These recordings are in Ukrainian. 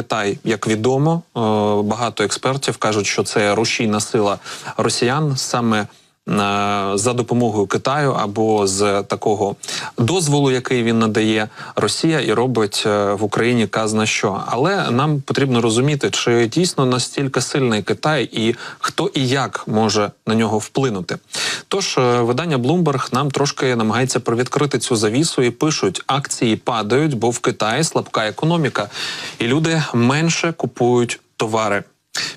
Китай, як відомо, е, багато експертів кажуть, що це рушійна сила росіян саме. Е, За допомогою Китаю або з такого дозволу, який він надає, Росія і робить е, в Україні казна що. Але нам потрібно розуміти, чи дійсно настільки сильний Китай і хто і як може на нього вплинути. Тож е, видання Bloomberg нам трошки намагається провідкрити цю завісу і пишуть: акції падають, бо в Китаї слабка економіка, і люди менше купують товари.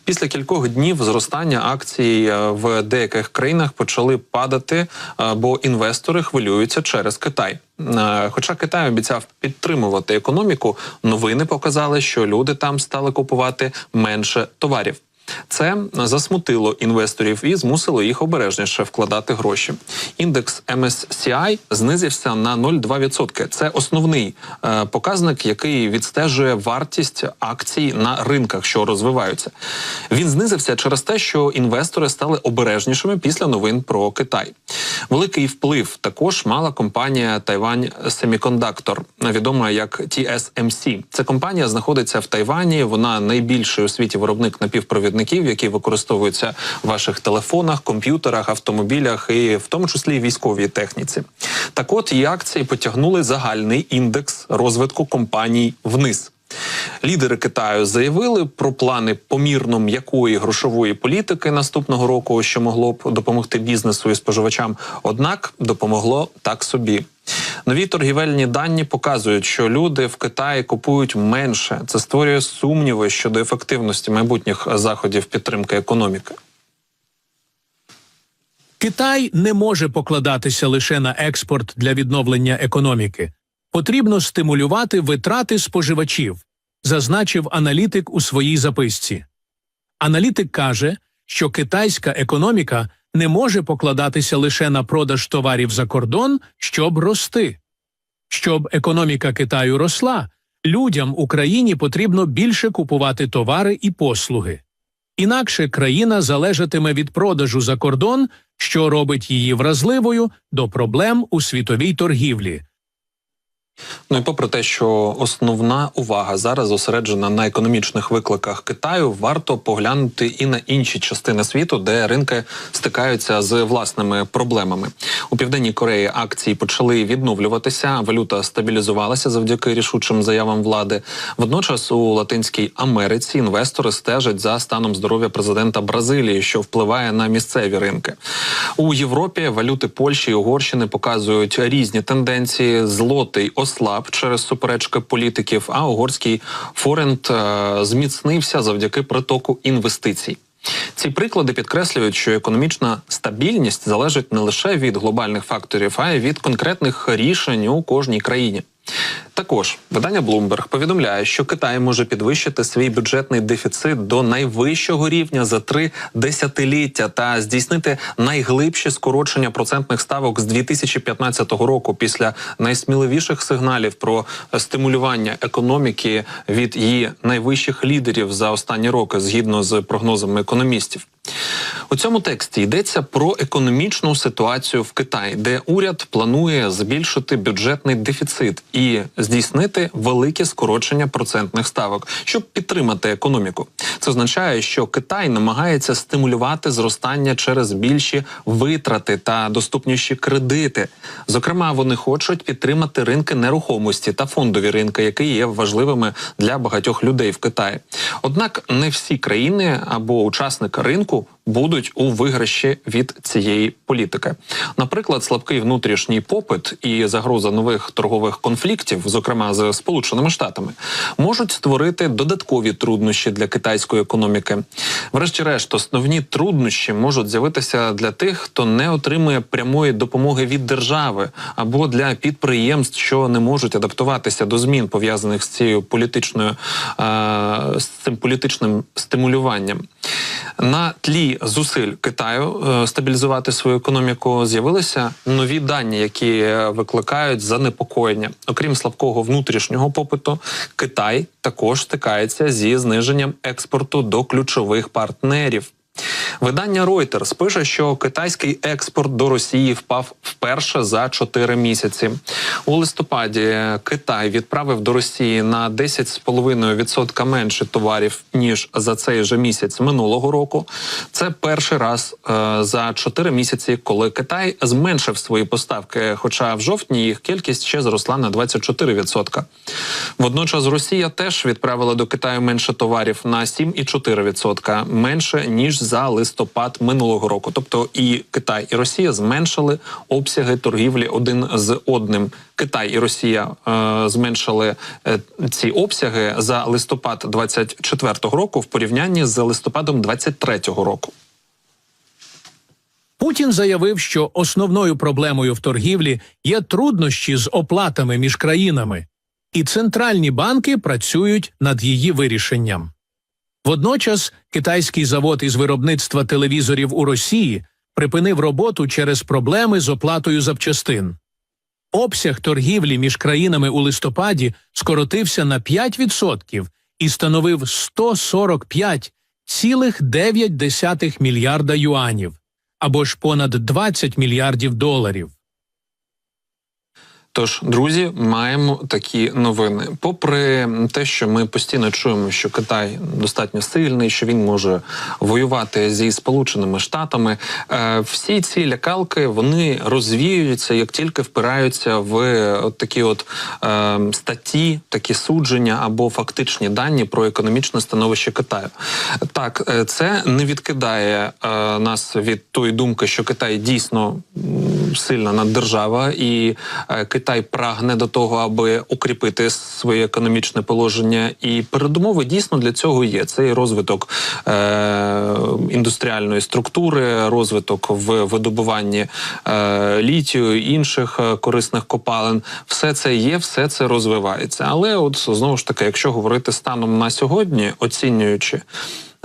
Після кількох днів зростання акцій е, в деяких країнах почали падати, е, бо інвестори хвилюються через Китай. Е, Хоча Китай обіцяв підтримувати економіку, новини показали, що люди там стали купувати менше товарів. Це засмутило інвесторів і змусило їх обережніше вкладати гроші. Індекс MSCI знизився на 0,2%. Це основний е, показник, який відстежує вартість акцій на ринках, що розвиваються. Він знизився через те, що інвестори стали обережнішими після новин про Китай. Великий вплив також мала компанія Тайвань Semiconductor, відома як TSMC. Ця компанія знаходиться в Тайвані. Вона найбільший у світі виробник напівпровідників, які використовуються в ваших телефонах, комп'ютерах, автомобілях і в тому числі військовій техніці. Так, от її акції потягнули загальний індекс розвитку компаній вниз. Лідери Китаю заявили про плани помірно м'якої грошової політики наступного року, що могло б допомогти бізнесу і споживачам. Однак допомогло так собі. Нові торгівельні дані показують, що люди в Китаї купують менше. Це створює сумніви щодо ефективності майбутніх заходів підтримки економіки. Китай не може покладатися лише на експорт для відновлення економіки. Потрібно стимулювати витрати споживачів, зазначив аналітик у своїй записці. Аналітик каже, що китайська економіка не може покладатися лише на продаж товарів за кордон, щоб рости. Щоб економіка Китаю росла, людям у країні потрібно більше купувати товари і послуги. Інакше країна залежатиме від продажу за кордон, що робить її вразливою до проблем у світовій торгівлі. Ну і попри те, що основна увага зараз зосереджена на економічних викликах Китаю, варто поглянути і на інші частини світу, де ринки стикаються з власними проблемами. У південній Кореї акції почали відновлюватися. Валюта стабілізувалася завдяки рішучим заявам влади. Водночас у Латинській Америці інвестори стежать за станом здоров'я президента Бразилії, що впливає на місцеві ринки. У Європі валюти Польщі і Угорщини показують різні тенденції. Злотий ослаб через суперечки політиків, а угорський форент е, зміцнився завдяки притоку інвестицій. Ці приклади підкреслюють, що економічна стабільність залежить не лише від глобальних факторів, а й від конкретних рішень у кожній країні. Також видання Bloomberg повідомляє, що Китай може підвищити свій бюджетний дефіцит до найвищого рівня за три десятиліття та здійснити найглибші скорочення процентних ставок з 2015 року після найсміливіших сигналів про стимулювання економіки від її найвищих лідерів за останні роки, згідно з прогнозами економістів. У цьому тексті йдеться про економічну ситуацію в Китаї, де уряд планує збільшити бюджетний дефіцит і здійснити велике скорочення процентних ставок, щоб підтримати економіку. Це означає, що Китай намагається стимулювати зростання через більші витрати та доступніші кредити. Зокрема, вони хочуть підтримати ринки нерухомості та фондові ринки, які є важливими для багатьох людей в Китаї. Однак не всі країни або учасники ринку 않고 будуть у виграші від цієї політики. Наприклад, слабкий внутрішній попит і загроза нових торгових конфліктів, зокрема з Сполученими Штатами, можуть створити додаткові труднощі для китайської економіки. Врешті-решт, основні труднощі можуть з'явитися для тих, хто не отримує прямої допомоги від держави або для підприємств, що не можуть адаптуватися до змін пов'язаних з цією політичною е, з цим політичним стимулюванням. На тлі зусиль Китаю е, стабілізувати свою економіку з'явилися нові дані, які е, викликають занепокоєння. Окрім слабкого внутрішнього попиту, Китай також стикається зі зниженням експорту до ключових партнерів. Видання Reuters пише, що китайський експорт до Росії впав вперше за 4 місяці. У листопаді Китай відправив до Росії на 10,5% менше товарів ніж за цей же місяць минулого року. Це перший раз е, за 4 місяці, коли Китай зменшив свої поставки. Хоча в жовтні їх кількість ще зросла на 24%. Водночас Росія теж відправила до Китаю менше товарів на 7,4% менше ніж за листопад минулого року. Тобто і Китай, і Росія зменшили обсяги торгівлі один з одним. Китай і Росія е, зменшили е, ці обсяги за листопад 24-го року в порівнянні з листопадом 23-го року. Путін заявив, що основною проблемою в торгівлі є труднощі з оплатами між країнами, і центральні банки працюють над її вирішенням. Водночас китайський завод із виробництва телевізорів у Росії припинив роботу через проблеми з оплатою запчастин. Обсяг торгівлі між країнами у листопаді скоротився на 5% і становив 145,9 мільярда юанів або ж понад 20 мільярдів доларів. Тож, друзі, маємо такі новини. Попри те, що ми постійно чуємо, що Китай достатньо сильний, що він може воювати зі Сполученими Штатами, е, всі ці лякалки вони розвіюються, як тільки впираються в такі от е, статті, такі судження або фактичні дані про економічне становище Китаю. Так, е, це не відкидає нас від тої думки, що Китай дійсно сильна наддержава, і е, Китай прагне до того, аби укріпити своє економічне положення. І передумови дійсно для цього є. Це розвиток е, індустріальної структури, розвиток в видобуванні е, літію інших е, корисних копалин. Все це є, все це розвивається. Але, от знову ж таки, якщо говорити станом на сьогодні, оцінюючи.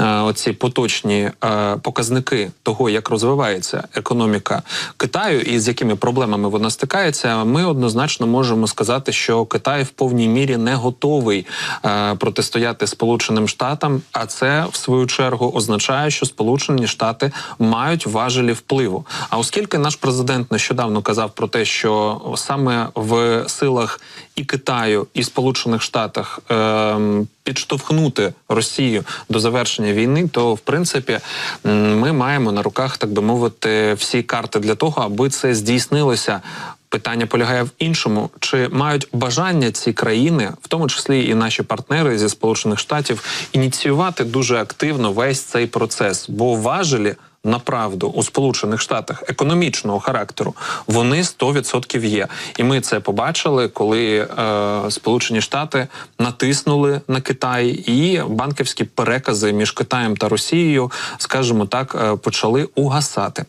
Е, Оці поточні е, показники того, як розвивається економіка Китаю і з якими проблемами вона стикається, ми однозначно можемо сказати, що Китай в повній мірі не готовий е, протистояти Сполученим Штатам. А це в свою чергу означає, що Сполучені Штати мають важелі впливу. А оскільки наш президент нещодавно казав про те, що саме в силах і Китаю, і Сполучених Штатах ем, підштовхнути Росію до завершення війни, то в принципі ми маємо на руках, так би мовити, всі карти для того, аби це здійснилося. Питання полягає в іншому: чи мають бажання ці країни, в тому числі і наші партнери зі Сполучених Штатів, ініціювати дуже активно весь цей процес, бо важелі. Направду у Сполучених Штатах економічного характеру вони 100% є, і ми це побачили, коли е, Сполучені Штати натиснули на Китай, і банківські перекази між Китаєм та Росією, скажімо так, е, почали угасати.